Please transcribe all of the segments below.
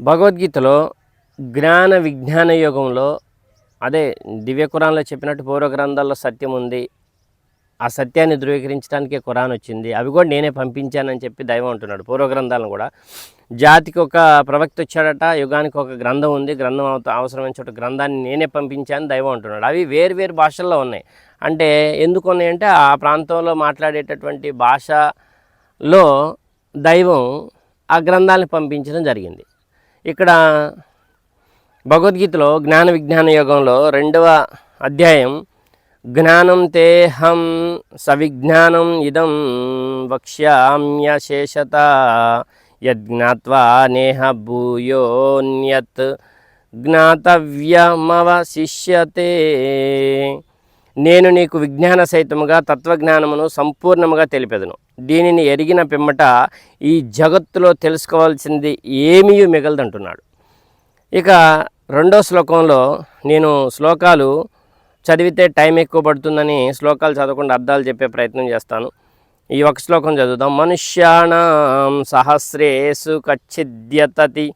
భగవద్గీతలో జ్ఞాన విజ్ఞాన యుగంలో అదే దివ్య కురాన్లో చెప్పినట్టు పూర్వ గ్రంథాల్లో సత్యం ఉంది. ఆ సత్యాన్ని ధృవీకరించడానికే కురాన్ వచ్చింది. అవి కూడా నేనే పంపించానని చెప్పి దైవం అంటున్నాడు. పూర్వ గ్రంథాలను కూడా. జాతికి ఒక ప్రవక్త వచ్చాడట యుగానికి ఒక గ్రంథం ఉంది. గ్రంథం అవత- అవసరమైన చోట గ్రంథాన్ని నేనే పంపించాను దైవం అంటున్నాడు. అవి వేరు వేరు భాషల్లో ఉన్నాయి. అంటే ఎందుకు ఉన్నాయంటే ఆ ప్రాంతంలో మాట్లాడేటటువంటి భాషలో దైవం ఆ గ్రంథాలను పంపించడం జరిగింది. ఇక్కడ భగవద్గీతలో జ్ఞాన విజ్ఞాన యోగంలో రెండవ అధ్యాయం జ్ఞానం తేహం సవిజ్ఞానం ఇదం వక్ష్యామ్యశేషత యజ్ఞాత్వా నేహ భూయోన్యత్ జ్ఞాతవ్యమవశిష్యతే. నేను నీకు విజ్ఞాన సహితముగా తత్వజ్ఞానమును సంపూర్ణముగా తెలిపెదను. దీనిని ఎరిగిన పిమ్మట ఈ జగత్తులో తెలుసుకోవాల్సింది ఏమీ మిగలదంటున్నాడు. ఇక రెండో శ్లోకంలో నేను శ్లోకాలు చదివితే టైం ఎక్కువ పడుతుందని శ్లోకాలు చదవకుండా అర్థాలు చెప్పే ప్రయత్నం చేస్తాను. ఈ ఒక శ్లోకం చదువుదాం. మనుష్యాణం సహస్రేసు కచ్చిద్యతతి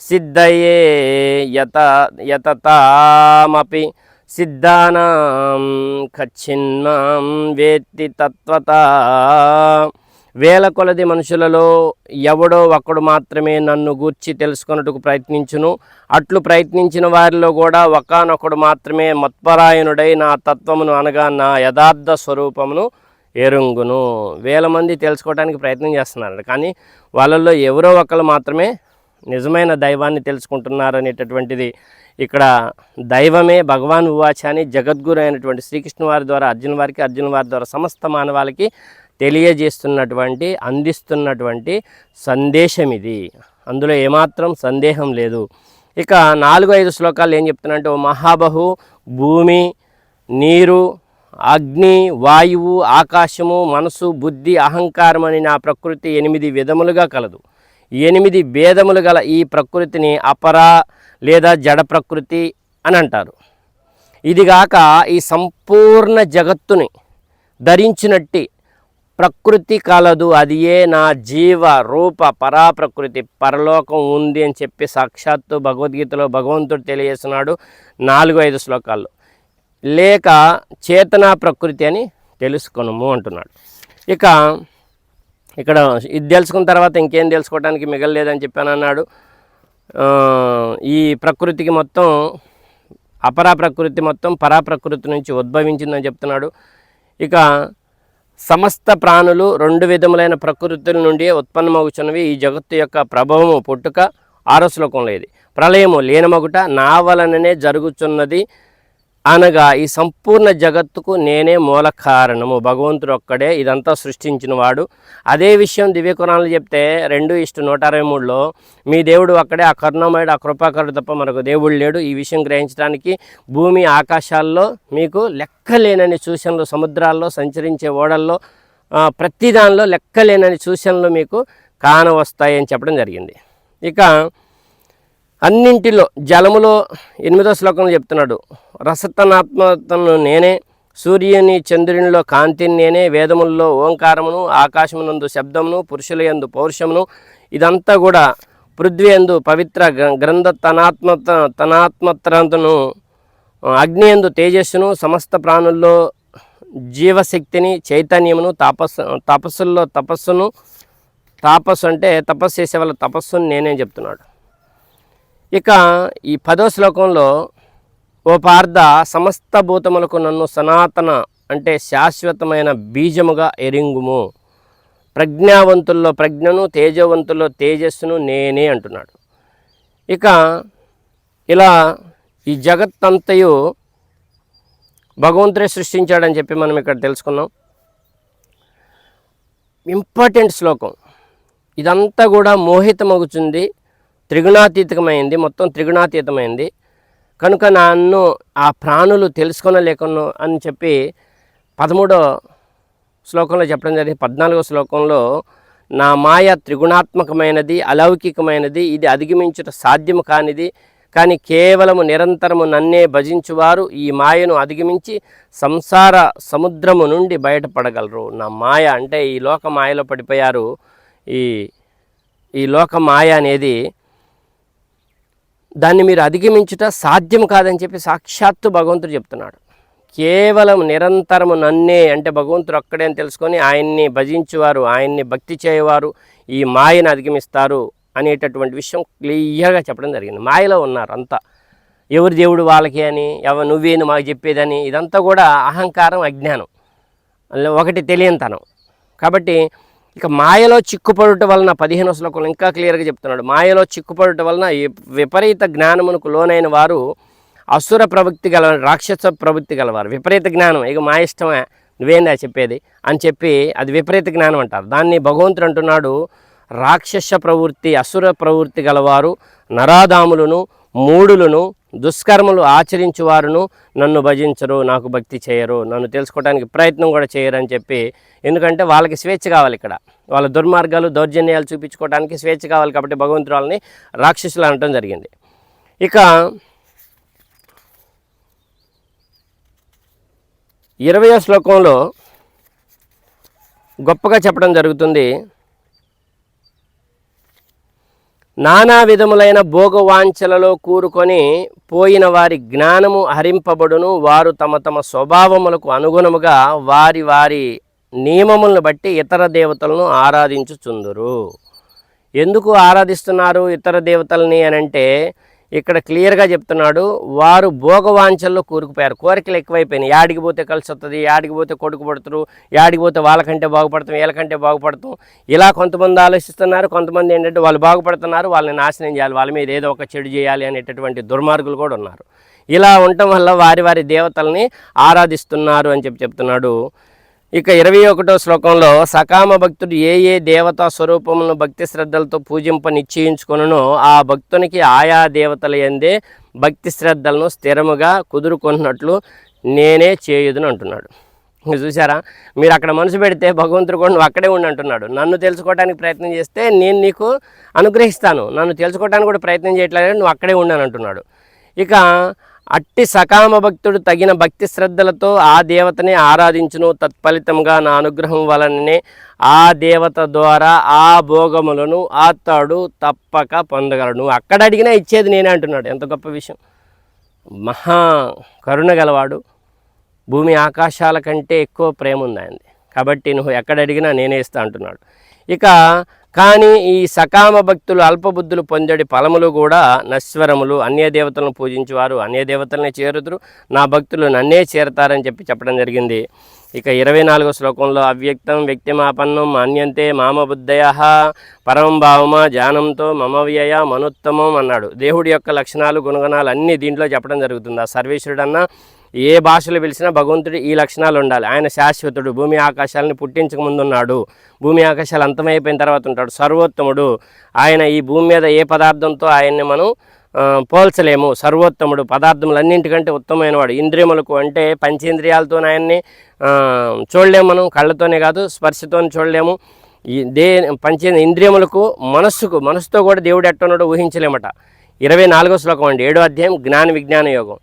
సిద్ధయే యత యతతామపి సిద్ధానాం కచ్చిన్మాం వేత్తి తత్వత. వేల కొలది మనుషులలో ఎవడో ఒకడు మాత్రమే నన్ను గూర్చి తెలుసుకొనుటకు ప్రయత్నించును. అట్లు ప్రయత్నించిన వారిలో కూడా ఒకానొకడు మాత్రమే మత్పరాయణుడై నా తత్వమును అనగా నా యథార్థ స్వరూపమును ఎరుంగును. వేల మంది తెలుసుకోవడానికి ప్రయత్నం చేస్తున్నారు కానీ వాళ్ళల్లో ఎవరో ఒకరు మాత్రమే నిజమైన దైవాన్ని తెలుసుకుంటున్నారు అనేటటువంటిది ఇక్కడ దైవమే భగవాన్ ఉవాచ అని జగద్గురు అయినటువంటి శ్రీకృష్ణ వారి ద్వారా అర్జున వారికి అర్జున వారి ద్వారా సమస్త మానవాళికి తెలియజేస్తున్నటువంటి అందిస్తున్నటువంటి సందేశం ఇది అందులో ఏమాత్రం సందేహం లేదు. ఇక నాలుగు ఐదు శ్లోకాలు ఏం చెప్తున్నారంటే ఓ మహాబహు భూమి నీరు అగ్ని వాయువు ఆకాశము మనసు బుద్ధి అహంకారం అని నా ప్రకృతి ఎనిమిది విధములుగా కలదు. ఎనిమిది భేదములు గల ఈ ప్రకృతిని అపరా లేదా జడ ప్రకృతి అని అంటారు. ఇదిగాక ఈ సంపూర్ణ జగత్తుని ధరించినట్టి ప్రకృతి కలదు అది ఏ నా జీవ రూప పరాప్రకృతి పరలోకం ఉంది అని చెప్పి సాక్షాత్తు భగవద్గీతలో భగవంతుడు తెలియజేస్తున్నాడు నాలుగు ఐదు శ్లోకాల్లో. లేక చేతనా ప్రకృతి అని తెలుసుకొనుము అంటున్నాడు. ఇక ఇక్కడ ఇది తెలుసుకున్న తర్వాత ఇంకేం తెలుసుకోవడానికి మిగలలేదని చెప్పాను అన్నాడు. ఈ ప్రకృతికి మొత్తం అపరా ప్రకృతి మొత్తం పరా ప్రకృతి నుంచి ఉద్భవించిందని చెప్తున్నాడు. ఇక సమస్త ప్రాణులు రెండు విధములైన ప్రకృతుల నుండి ఉత్పన్నమవుచున్నవి. ఈ జగత్తు యొక్క ప్రభావము పుట్టుక ఆరో శ్లోకంలో ఇది. ప్రళయము లేనమగుట నావలననే జరుగుచున్నది. అనగా ఈ సంపూర్ణ జగత్తుకు నేనే మూల కారణము. భగవంతుడు ఒక్కడే ఇదంతా సృష్టించిన వాడు అదే విషయం దివ్యకురాలు చెప్తే రెండు ఇష్ట నూట అరవై మూడులో మీ దేవుడు అక్కడే ఆ కరుణమయుడు ఆ కృపాకరుడు తప్ప మరొక దేవుడు లేడు. ఈ విషయం గ్రహించడానికి భూమి ఆకాశాల్లో మీకు లెక్కలేనని సూచనలు సముద్రాల్లో సంచరించే ఓడల్లో ప్రతి దానిలో లెక్కలేనని సూచనలు మీకు కానవస్తాయని చెప్పడం జరిగింది. ఇక అన్నింటిలో జలములో ఎనిమిదో శ్లోకంలో చెప్తున్నాడు. రసతనాత్మతను నేనే సూర్యుని చంద్రునిలో కాంతిని నేనే వేదముల్లో ఓంకారమును ఆకాశమునందు శబ్దమును పురుషుల యందు పౌరుషమును ఇదంతా కూడా పృథ్వీ ఎందు పవిత్ర గ్రంథ తనాత్మత తనాత్మత్రతను అగ్ని యందు తేజస్సును సమస్త ప్రాణుల్లో జీవశక్తిని చైతన్యమును తాపస్సు తపస్సుల్లో తపస్సును తాపస్సు అంటే తపస్సు చేసే వాళ్ళ తపస్సును నేనే చెప్తున్నాడు. ఇక ఈ పదో శ్లోకంలో ఓ పార్థ సమస్త భూతములకు నన్ను సనాతన అంటే శాశ్వతమైన బీజముగా ఎరింగుము. ప్రజ్ఞావంతుల్లో ప్రజ్ఞను తేజవంతుల్లో తేజస్సును నేనే అంటున్నాడు. ఇక ఇలా ఈ జగత్తంతయు భగవంతుడే సృష్టించాడని చెప్పి మనం ఇక్కడ తెలుసుకున్నాం. ఇంపార్టెంట్ శ్లోకం. ఇదంతా కూడా మోహితమగుచుంది. త్రిగుణాతీతమైంది మొత్తం త్రిగుణాతీతమైంది. కనుక నన్ను ఆ ప్రాణులు తెలుసుకొనలేకను అని చెప్పి పదమూడో శ్లోకంలో చెప్పడం జరిగింది. పద్నాలుగో శ్లోకంలో నా మాయ త్రిగుణాత్మకమైనది అలౌకికమైనది ఇది అధిగమించుట సాధ్యము కానిది కానీ కేవలము నిరంతరము నన్నే భజించువారు ఈ మాయను అధిగమించి సంసార సముద్రము నుండి బయటపడగలరు. నా మాయ అంటే ఈ లోక మాయలో పడిపోయారు. ఈ ఈ లోక మాయ అనేది దాన్ని మీరు అధిగమించుట సాధ్యం కాదని చెప్పి సాక్షాత్తు భగవంతుడు చెప్తున్నాడు. కేవలం నిరంతరము నన్నే అంటే భగవంతుడు ఒక్కడే అని తెలుసుకొని ఆయన్ని భజించేవారు ఆయన్ని భక్తి చేయవారు ఈ మాయను అధిగమిస్తారు అనేటటువంటి విషయం క్లియర్గా చెప్పడం జరిగింది. మాయలో ఉన్నారు అంతా. ఎవరి దేవుడు వాళ్ళకి అని ఎవ నువ్వేను మాకు చెప్పేదని ఇదంతా కూడా అహంకారం అజ్ఞానం. ఒకటి తెలియనితనం. కాబట్టి ఇక మాయలో చిక్కుపడుట వలన పదిహేను శ్లోకంలో ఇంకా క్లియర్గా చెప్తున్నాడు. మాయలో చిక్కుపడుట వలన విపరీత జ్ఞానమునకు లోనైన వారు అసుర ప్రవృత్తి గల రాక్షస ప్రవృత్తి గలవారు. విపరీత జ్ఞానం. ఇక మా ఇష్టమే. నువ్వేందా చెప్పేది? అని చెప్పి అది విపరీత జ్ఞానం అంటారు. దాన్ని భగవంతుడు అంటున్నాడు రాక్షస ప్రవృత్తి అసుర ప్రవృత్తి గలవారు నరాదాములను మూడులను దుష్కర్మలు ఆచరించువారును నన్ను భజించరు నాకు భక్తి చేయరు నన్ను తెలుసుకోవడానికి ప్రయత్నం కూడా చేయరు అని చెప్పి ఎందుకంటే వాళ్ళకి స్వేచ్ఛ కావాలి ఇక్కడ. వాళ్ళ దుర్మార్గాలు దౌర్జన్యాలు చూపించుకోవడానికి స్వేచ్ఛ కావాలి కాబట్టి భగవంతుడు వాళ్ళని రాక్షసులు అనటం జరిగింది. ఇక ఇరవయో శ్లోకంలో గొప్పగా చెప్పడం జరుగుతుంది. నానా విధములైన భోగవాంఛలలో కూరుకొని పోయిన వారి జ్ఞానము హరింపబడును. వారు తమ తమ స్వభావములకు అనుగుణముగా వారి వారి నియమములను బట్టి ఇతర దేవతలను ఆరాధించుచుందురు. ఎందుకు ఆరాధిస్తున్నారు ఇతర దేవతల్ని అని అంటే ఇక్కడ క్లియర్గా చెప్తున్నాడు వారు భోగవాంఛల్లో కూరుకుపోయారు. కోరికలు ఎక్కువైపోయినాయి. యాడికి పోతే కలిసి వస్తుంది యాడికి పోతే కొడుకు పడుతురు యాడికి పోతే వాళ్ళకంటే బాగుపడతాం వీళ్ళకంటే బాగుపడతాం. ఇలా కొంతమంది ఆలోచిస్తున్నారు కొంతమంది ఏంటంటే వాళ్ళు బాగుపడుతున్నారు వాళ్ళని నాశనం చేయాలి వాళ్ళ మీద ఏదో ఒక చెడు చేయాలి అనేటటువంటి దుర్మార్గులు కూడా ఉన్నారు. ఇలా ఉండటం వల్ల వారి వారి దేవతల్ని ఆరాధిస్తున్నారు అని చెప్పి చెప్తున్నాడు ఇక ఇరవై ఒకటో శ్లోకంలో సకామ భక్తుడు ఏ ఏ దేవతా స్వరూపములను భక్తి శ్రద్ధలతో పూజింప నిశ్చయించుకొనునో ఆ భక్తునికి ఆయా దేవతల ఎందే భక్తి శ్రద్ధలను స్థిరముగా కుదురుకున్నట్లు నేనే చేయుదును అంటున్నాడు. చూసారా మీరు అక్కడ మనసు పెడితే భగవంతుడు కూడా నువ్వు అక్కడే ఉండి అంటున్నాడు. నన్ను తెలుసుకోవడానికి ప్రయత్నం చేస్తే నేను నీకు అనుగ్రహిస్తాను. నన్ను తెలుసుకోవడానికి కూడా ప్రయత్నం చేయట్లేదు నువ్వు అక్కడే ఉండని అంటున్నాడు. ఇక అట్టి సకామ భక్తుడు తగిన భక్తి శ్రద్ధలతో ఆ దేవతని ఆరాధించును. తత్ఫలితంగా నా అనుగ్రహం వలననే ఆ దేవత ద్వారా ఆ భోగములను అతడు తప్పక పొందగలడు నువ్వు అక్కడ అడిగినా ఇచ్చేది నేనే అంటున్నాడు. ఎంత గొప్ప విషయం. మహా కరుణ గలవాడు. భూమి ఆకాశాల కంటే ఎక్కువ ప్రేమ ఉంది ఆయనది కాబట్టి నువ్వు ఎక్కడ అడిగినా నేనే ఇస్తా అంటున్నాడు. ఇక కానీ ఈ సకామ భక్తులు అల్పబుద్ధులు పొందడి ఫలములు కూడా నశ్వరములు. అన్య దేవతలను పూజించేవారు అన్య దేవతలనే చేరుదురు. నా భక్తులు నన్నే చేరతారని చెప్పి చెప్పడం జరిగింది. ఇక ఇరవై నాలుగో శ్లోకంలో అవ్యక్తం వ్యక్తిమాపన్నం మాన్యంతే మామబుద్ధయ పరమం భావమ జానంతో మమవ్యయ మనోత్తమం మనుత్తమం అన్నాడు. దేవుడి యొక్క లక్షణాలు గుణగణాలు అన్నీ దీంట్లో చెప్పడం జరుగుతుంది. ఆ సర్వేశ్వరుడన్నా ఏ భాషలో పిలిచినా భగవంతుడు ఈ లక్షణాలు ఉండాలి. ఆయన శాశ్వతుడు భూమి ఆకాశాలను పుట్టించక ముందున్నాడు. భూమి ఆకాశాలు అంతమైపోయిన తర్వాత ఉంటాడు. సర్వోత్తముడు. ఆయన ఈ భూమి మీద ఏ పదార్థంతో ఆయన్ని మనం పోల్చలేము. సర్వోత్తముడు. పదార్థములన్నింటికంటే ఉత్తమమైనవాడు. ఇంద్రియములకు అంటే పంచేంద్రియాలతో ఆయన్ని చూడలేము మనం. కళ్ళతోనే కాదు స్పర్శతోనే చూడలేము. ఈ దే పంచే ఇంద్రియములకు మనస్సుకు మనస్సుతో కూడా దేవుడు ఎట్టనుడో ఊహించలేమట. ఇరవై నాలుగో శ్లోకం అండి. ఏడో అధ్యాయం జ్ఞాన విజ్ఞాన యోగం.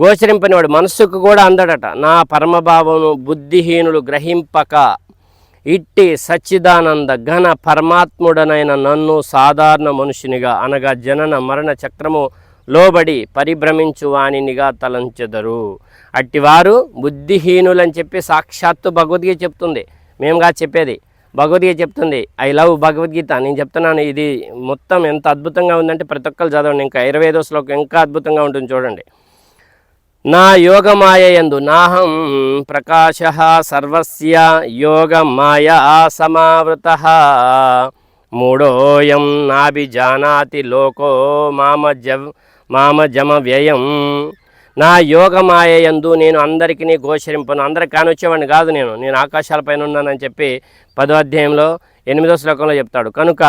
గోచరింపనివాడు. మనస్సుకు కూడా అందడట. నా పరమభావమును బుద్ధిహీనులు గ్రహింపక ఇట్టి సచ్చిదానంద ఘన పరమాత్ముడనైన నన్ను సాధారణ మనుషునిగా అనగా జనన మరణ చక్రము లోబడి పరిభ్రమించు వాణినిగా తలంచెదరు. అట్టివారు బుద్ధిహీనులని చెప్పి సాక్షాత్తు భగవద్గీత చెప్తుంది. మేముగా చెప్పేది భగవద్గీత చెప్తుంది. I love Bhagavad Gita. నేను చెప్తున్నాను ఇది మొత్తం ఎంత అద్భుతంగా ఉందంటే ప్రతి ఒక్కరు చదవండి. ఇంకా ఇరవై ఐదో శ్లోకం ఇంకా అద్భుతంగా ఉంటుంది చూడండి. నా యోగమాయయందు నాహం ప్రకాశ సర్వస్య యోగమాయా సమావృత. మూడోయం నాభిజానాతి లోకో మామ జవ్ మామ జమ వ్యయం నా యోగమాయయందు నేను అందరికీ గోచరింపను. అందరికి కానొచ్చేవాడిని కాదు నేను. నేను ఆకాశాలపైన ఉన్నానని చెప్పి పదో అధ్యాయంలో ఎనిమిదో శ్లోకంలో చెప్తాడు. కనుక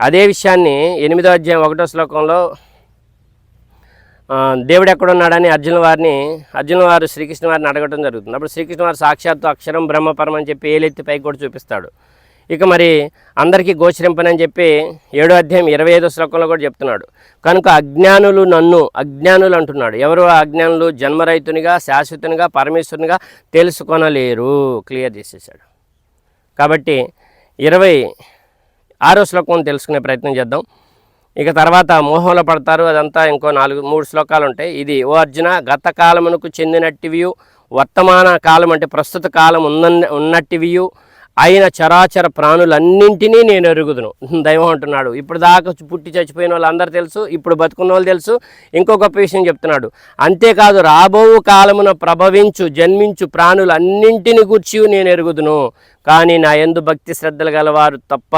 అదే విషయాన్ని ఎనిమిదో అధ్యాయం ఒకటో శ్లోకంలో దేవుడు ఎక్కడున్నాడని అర్జున వారిని అర్జున వారు శ్రీకృష్ణ వారిని అడగడం జరుగుతుంది. అప్పుడు శ్రీకృష్ణ వారు సాక్షాత్తు అక్షరం బ్రహ్మపరం అని చెప్పి ఏలెత్తి పైకి కూడా చూపిస్తాడు. ఇక మరి అందరికీ గోచరింపనని చెప్పి ఏడో అధ్యాయం ఇరవై ఐదో శ్లోకంలో కూడా చెప్తున్నాడు. కనుక అజ్ఞానులు నన్ను అజ్ఞానులు అంటున్నాడు. ఎవరు ఆ అజ్ఞానులు? జన్మరైతునిగా శాశ్వతునిగా పరమేశ్వరునిగా తెలుసుకొనలేరు. క్లియర్ చేసేసాడు కాబట్టి ఇరవై ఆరో శ్లోకం తెలుసుకునే ప్రయత్నం చేద్దాం. ఇక తర్వాత మోహంలో పడతారు. అదంతా ఇంకో నాలుగు మూడు శ్లోకాలు ఉంటాయి. ఇది ఓ అర్జున గత కాలమునకు చెందినట్టివియు వర్తమాన కాలం అంటే ప్రస్తుత కాలం ఉన్న ఉన్నట్టివియు అయిన చరాచర ప్రాణులన్నింటినీ నేను ఎరుగుదును. దైవం అంటున్నాడు. ఇప్పుడు దాకా పుట్టి చచ్చిపోయిన వాళ్ళందరూ తెలుసు ఇప్పుడు బతుకున్న వాళ్ళు తెలుసు. ఇంకో గొప్ప విషయం చెప్తున్నాడు. అంతేకాదు రాబో కాలమున ప్రభవించు జన్మించు ప్రాణులన్నింటిని గూర్చి నేను ఎరుగుదును. కానీ నా ఎందు భక్తి శ్రద్ధలు గలవారు తప్ప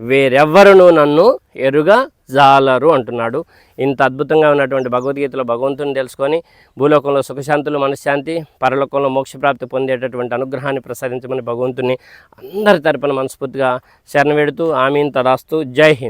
వేరెవ్వరును నన్ను ఎరుగా జాలరు అంటున్నాడు. ఇంత అద్భుతంగా ఉన్నటువంటి భగవద్గీతలో భగవంతుని తెలుసుకొని భూలోకంలో సుఖశాంతులు మనశ్శాంతి పరలోకంలో మోక్షప్రాప్తి పొందేటటువంటి అనుగ్రహాన్ని ప్రసాదించమని భగవంతుని అందరి తరపున మనస్ఫూర్తిగా శరణవేడుతూ ఆమీన్ రాస్తూ జై హింద్.